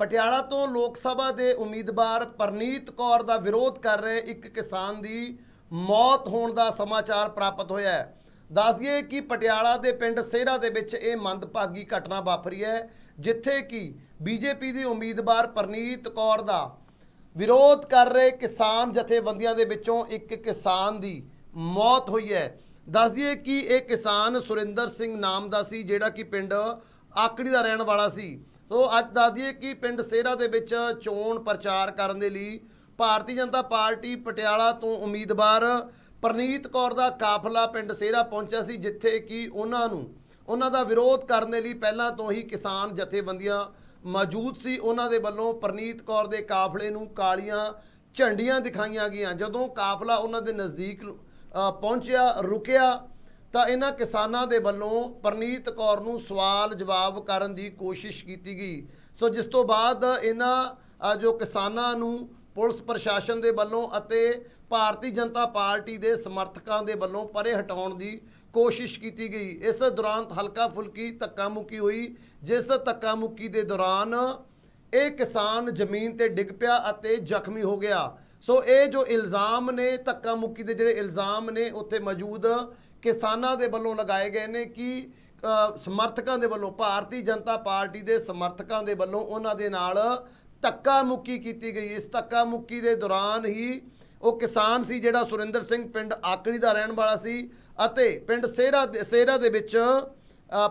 ਪਟਿਆਲਾ ਤੋਂ ਲੋਕ ਸਭਾ ਦੇ ਉਮੀਦਵਾਰ ਪਰਨੀਤ ਕੌਰ ਦਾ ਵਿਰੋਧ ਕਰ ਰਹੇ ਇੱਕ ਕਿਸਾਨ ਦੀ ਮੌਤ ਹੋਣ ਦਾ ਸਮਾਚਾਰ ਪ੍ਰਾਪਤ ਹੋਇਆ ਹੈ। ਦੱਸ ਦਈਏ ਕਿ ਪਟਿਆਲਾ ਦੇ ਪਿੰਡ ਸੇਰਾ ਦੇ ਵਿੱਚ ਇਹ ਮੰਦਭਾਗੀ ਘਟਨਾ ਵਾਪਰੀ ਹੈ, ਜਿੱਥੇ ਕਿ ਬੀਜੇਪੀ ਦੀ ਉਮੀਦਵਾਰ ਪਰਨੀਤ ਕੌਰ ਦਾ ਵਿਰੋਧ ਕਰ ਰਹੇ ਕਿਸਾਨ ਜਥੇਬੰਦੀਆਂ ਦੇ ਵਿੱਚੋਂ ਇੱਕ ਕਿਸਾਨ ਦੀ ਮੌਤ ਹੋਈ ਹੈ। ਦੱਸ ਦਈਏ ਕਿ ਇਹ ਕਿਸਾਨ ਸੁਰਿੰਦਰ ਸਿੰਘ ਨਾਮ ਦਾ ਸੀ, ਜਿਹੜਾ ਕਿ ਪਿੰਡ ਆਕੜੀ ਦਾ ਰਹਿਣ ਵਾਲਾ ਸੀ। ਸੋ ਅੱਜ ਦੱਸ ਦਈਏ ਕਿ ਪਿੰਡ ਸੇਰਾ ਦੇ ਵਿੱਚ ਚੋਣ ਪ੍ਰਚਾਰ ਕਰਨ ਦੇ ਲਈ ਭਾਰਤੀ ਜਨਤਾ ਪਾਰਟੀ ਪਟਿਆਲਾ ਤੋਂ ਉਮੀਦਵਾਰ ਪ੍ਰਨੀਤ ਕੌਰ ਦਾ ਕਾਫਲਾ ਪਿੰਡ ਸੇਰਾ ਪਹੁੰਚਿਆ ਸੀ, ਜਿੱਥੇ ਕਿ ਉਹਨਾਂ ਨੂੰ, ਉਹਨਾਂ ਦਾ ਵਿਰੋਧ ਕਰਨ ਦੇ ਲਈ ਪਹਿਲਾਂ ਤੋਂ ਹੀ ਕਿਸਾਨ ਜਥੇਬੰਦੀਆਂ ਮੌਜੂਦ ਸੀ। ਉਹਨਾਂ ਦੇ ਵੱਲੋਂ ਪ੍ਰਨੀਤ ਕੌਰ ਦੇ ਕਾਫਲੇ ਨੂੰ ਕਾਲੀਆਂ ਝੰਡੀਆਂ ਦਿਖਾਈਆਂ ਗਈਆਂ। ਜਦੋਂ ਕਾਫਲਾ ਉਹਨਾਂ ਦੇ ਨਜ਼ਦੀਕ ਪਹੁੰਚਿਆ, ਰੁਕਿਆ ਤਾਂ ਇਹਨਾਂ ਕਿਸਾਨਾਂ ਦੇ ਵੱਲੋਂ ਪ੍ਰਨੀਤ ਕੌਰ ਨੂੰ ਸਵਾਲ ਜਵਾਬ ਕਰਨ ਦੀ ਕੋਸ਼ਿਸ਼ ਕੀਤੀ ਗਈ। ਸੋ ਜਿਸ ਤੋਂ ਬਾਅਦ ਇਹਨਾਂ ਜੋ ਕਿਸਾਨਾਂ ਨੂੰ ਪੁਲਿਸ ਪ੍ਰਸ਼ਾਸਨ ਦੇ ਵੱਲੋਂ ਅਤੇ ਭਾਰਤੀ ਜਨਤਾ ਪਾਰਟੀ ਦੇ ਸਮਰਥਕਾਂ ਦੇ ਵੱਲੋਂ ਪਰੇ ਹਟਾਉਣ ਦੀ ਕੋਸ਼ਿਸ਼ ਕੀਤੀ ਗਈ। ਇਸ ਦੌਰਾਨ ਹਲਕਾ ਫੁਲਕੀ ਧੱਕਾ ਮੁੱਕੀ ਹੋਈ, ਜਿਸ ਧੱਕਾ ਮੁੱਕੀ ਦੇ ਦੌਰਾਨ ਇਹ ਕਿਸਾਨ ਜ਼ਮੀਨ ਤੇ ਡਿੱਗ ਪਿਆ ਅਤੇ ਜ਼ਖਮੀ ਹੋ ਗਿਆ। ਸੋ ਇਹ ਜੋ ਇਲਜ਼ਾਮ ਨੇ ਧੱਕਾ ਮੁੱਕੀ ਦੇ ਜਿਹੜੇ ਇਲਜ਼ਾਮ ਨੇ, ਉੱਥੇ ਮੌਜੂਦ ਕਿਸਾਨਾਂ ਦੇ ਵੱਲੋਂ ਲਗਾਏ ਗਏ ਨੇ ਕਿ ਸਮਰਥਕਾਂ ਦੇ ਵੱਲੋਂ, ਭਾਰਤੀ ਜਨਤਾ ਪਾਰਟੀ ਦੇ ਸਮਰਥਕਾਂ ਦੇ ਵੱਲੋਂ ਉਹਨਾਂ ਦੇ ਨਾਲ ਧੱਕਾ ਮੁੱਕੀ ਕੀਤੀ ਗਈ। ਇਸ ਧੱਕਾ ਮੁੱਕੀ ਦੇ ਦੌਰਾਨ ਹੀ ਉਹ ਕਿਸਾਨ ਸੀ ਜਿਹੜਾ ਸੁਰਿੰਦਰ ਸਿੰਘ ਪਿੰਡ ਆਕੜੀ ਦਾ ਰਹਿਣ ਵਾਲਾ ਸੀ ਅਤੇ ਪਿੰਡ ਸੇਰਾ ਦੇ- ਸੇਰਾ ਦੇ ਵਿੱਚ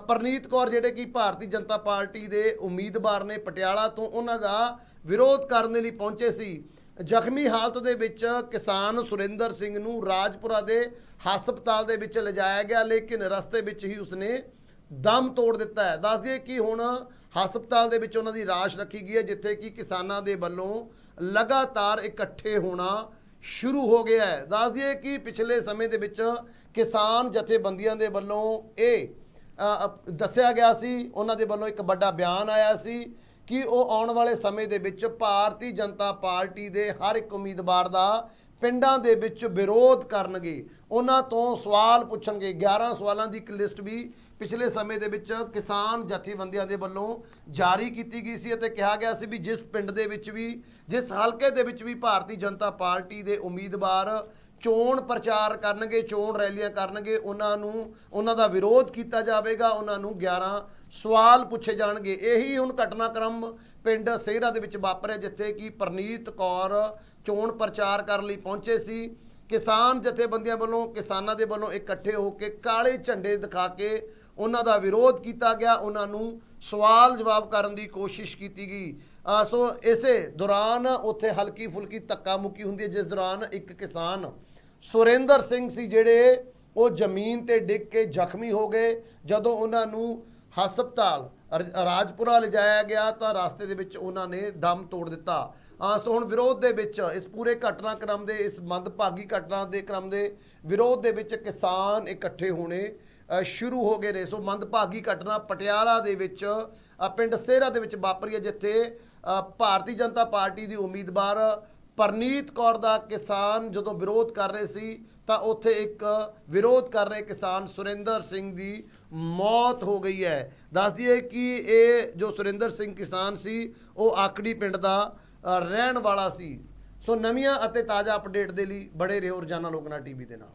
ਪਰਨੀਤ ਕੌਰ ਜਿਹੜੇ ਕਿ ਭਾਰਤੀ ਜਨਤਾ ਪਾਰਟੀ ਦੇ ਉਮੀਦਵਾਰ ਨੇ ਪਟਿਆਲਾ ਤੋਂ ਉਹਨਾਂ ਦਾ ਵਿਰੋਧ ਕਰਨ ਦੇ ਲਈ ਪਹੁੰਚੇ ਸੀ। ਜ਼ਖਮੀ ਹਾਲਤ ਦੇ ਵਿੱਚ ਕਿਸਾਨ ਸੁਰਿੰਦਰ ਸਿੰਘ ਨੂੰ ਰਾਜਪੁਰਾ ਦੇ ਹਸਪਤਾਲ ਦੇ ਵਿੱਚ ਲਿਜਾਇਆ ਗਿਆ, ਲੇਕਿਨ ਰਸਤੇ ਵਿੱਚ ਹੀ ਉਸਨੇ ਦਮ ਤੋੜ ਦਿੱਤਾ ਹੈ। ਦੱਸ ਦਈਏ ਕਿ ਹੁਣ ਹਸਪਤਾਲ ਦੇ ਵਿੱਚ ਉਹਨਾਂ ਦੀ ਰਾਸ਼ ਰੱਖੀ ਗਈ ਹੈ, ਜਿੱਥੇ ਕਿ ਕਿਸਾਨਾਂ ਦੇ ਵੱਲੋਂ ਲਗਾਤਾਰ ਇਕੱਠੇ ਹੋਣਾ ਸ਼ੁਰੂ ਹੋ ਗਿਆ ਹੈ। ਦੱਸ ਦਈਏ ਕਿ ਪਿਛਲੇ ਸਮੇਂ ਦੇ ਵਿੱਚ ਕਿਸਾਨ ਜਥੇਬੰਦੀਆਂ ਦੇ ਵੱਲੋਂ ਇਹ ਦੱਸਿਆ ਗਿਆ ਸੀ, ਉਹਨਾਂ ਦੇ ਵੱਲੋਂ ਇੱਕ ਵੱਡਾ ਬਿਆਨ ਆਇਆ ਸੀ ਕਿ ਉਹ ਆਉਣ ਵਾਲੇ ਸਮੇਂ ਦੇ ਵਿੱਚ ਭਾਰਤੀ ਜਨਤਾ ਪਾਰਟੀ ਦੇ ਹਰ ਇੱਕ ਉਮੀਦਵਾਰ ਦਾ ਪਿੰਡਾਂ ਦੇ ਵਿੱਚ ਵਿਰੋਧ ਕਰਨਗੇ। ਉਹਨਾਂ ਤੋਂ ਸਵਾਲ ਪੁੱਛਣਗੇ। 11 ਸਵਾਲਾਂ ਦੀ ਇੱਕ ਲਿਸਟ ਵੀ ਪਿਛਲੇ ਸਮੇਂ ਦੇ ਵਿੱਚ ਕਿਸਾਨ ਜਥੇਬੰਦੀਆਂ ਦੇ ਵੱਲੋਂ ਜਾਰੀ ਕੀਤੀ ਗਈ ਸੀ ਅਤੇ ਕਿਹਾ ਗਿਆ ਸੀ ਵੀ ਜਿਸ ਪਿੰਡ ਦੇ ਵਿੱਚ ਵੀ, ਜਿਸ ਹਲਕੇ ਦੇ ਵਿੱਚ ਵੀ ਭਾਰਤੀ ਜਨਤਾ ਪਾਰਟੀ ਦੇ ਉਮੀਦਵਾਰ ਚੋਣ ਪ੍ਰਚਾਰ ਕਰਨਗੇ, ਚੋਣ ਰੈਲੀਆਂ ਕਰਨਗੇ, ਉਹਨਾਂ ਨੂੰ, ਉਹਨਾਂ ਦਾ ਵਿਰੋਧ ਕੀਤਾ ਜਾਵੇਗਾ। ਉਹਨਾਂ ਨੂੰ 11 ਸਵਾਲ ਪੁੱਛੇ ਜਾਣਗੇ। ਇਹੀ ਹੁਣ ਘਟਨਾਕ੍ਰਮ ਪਿੰਡ ਸੇਹਰਾ ਦੇ ਵਿੱਚ ਵਾਪਰਿਆ, ਜਿੱਥੇ ਕਿ ਪ੍ਰਨੀਤ ਕੌਰ ਚੋਣ ਪ੍ਰਚਾਰ ਕਰਨ ਲਈ ਪਹੁੰਚੇ ਸੀ। ਕਿਸਾਨ ਜਥੇਬੰਦੀਆਂ ਵੱਲੋਂ, ਕਿਸਾਨਾਂ ਦੇ ਵੱਲੋਂ ਇਕੱਠੇ ਹੋ ਕੇ ਕਾਲੇ ਝੰਡੇ ਦਿਖਾ ਕੇ ਉਹਨਾਂ ਦਾ ਵਿਰੋਧ ਕੀਤਾ ਗਿਆ। ਉਹਨਾਂ ਨੂੰ ਸਵਾਲ ਜਵਾਬ ਕਰਨ ਦੀ ਕੋਸ਼ਿਸ਼ ਕੀਤੀ ਗਈ। ਸੋ ਇਸੇ ਦੌਰਾਨ ਉੱਥੇ ਹਲਕੀ ਫੁਲਕੀ ਧੱਕਾ ਮੁੱਕੀ ਹੁੰਦੀ ਹੈ, ਜਿਸ ਦੌਰਾਨ ਇੱਕ ਕਿਸਾਨ ਸੁਰਿੰਦਰ ਸਿੰਘ ਸੀ, ਜਿਹੜੇ ਉਹ ਜ਼ਮੀਨ ਤੇ ਡਿੱਗ ਕੇ ਜ਼ਖਮੀ ਹੋ ਗਏ। ਜਦੋਂ ਉਹਨਾਂ ਨੂੰ ਹਸਪਤਾਲ ਰ- ਰਾਜਪੁਰਾ ਲਿਜਾਇਆ ਗਿਆ ਤਾਂ ਰਸਤੇ ਦੇ ਵਿੱਚ ਉਹਨਾਂ ਨੇ ਦਮ ਤੋੜ ਦਿੱਤਾ। ਸੋ ਹੁਣ ਵਿਰੋਧ ਦੇ ਵਿੱਚ ਇਸ ਪੂਰੇ ਘਟਨਾਕ੍ਰਮ ਦੇ, ਇਸ ਮੰਦਭਾਗੀ ਘਟਨਾ ਦੇ ਕ੍ਰਮ ਦੇ ਵਿਰੋਧ ਦੇ ਵਿੱਚ ਕਿਸਾਨ ਇਕੱਠੇ ਹੋਣੇ ਸ਼ੁਰੂ ਹੋ ਗਏ ਨੇ। ਸੋ ਮੰਦਭਾਗੀ ਘਟਨਾ ਪਟਿਆਲਾ ਦੇ ਵਿੱਚ ਪਿੰਡ ਸੇਰਾ ਦੇ ਵਿੱਚ ਵਾਪਰੀ ਹੈ, ਜਿੱਥੇ ਭਾਰਤੀ ਜਨਤਾ ਪਾਰਟੀ ਦੀ ਉਮੀਦਵਾਰ ਪਰਨੀਤ ਕੌਰ ਦਾ ਕਿਸਾਨ ਜਦੋਂ ਵਿਰੋਧ ਕਰ ਰਹੇ ਸੀ ਤਾਂ ਉੱਥੇ ਇੱਕ ਵਿਰੋਧ ਕਰ ਰਹੇ ਕਿਸਾਨ ਸੁਰਿੰਦਰ ਸਿੰਘ ਦੀ ਮੌਤ ਹੋ ਗਈ ਹੈ। ਦੱਸ ਦਈਏ ਕਿ ਇਹ ਜੋ ਸੁਰਿੰਦਰ ਸਿੰਘ ਕਿਸਾਨ ਸੀ, ਉਹ ਆਕੜੀ ਪਿੰਡ ਦਾ ਰਹਿਣ ਵਾਲਾ ਸੀ। ਸੋ ਨਵੀਆਂ ਅਤੇ ਤਾਜ਼ਾ ਅਪਡੇਟ ਦੇ ਲਈ ਬੜੇ ਰਹੋ ਰੋਜ਼ਾਨਾ ਲੋਕਨਾ ਟੀਵੀ ਦੇ ਨਾਲ।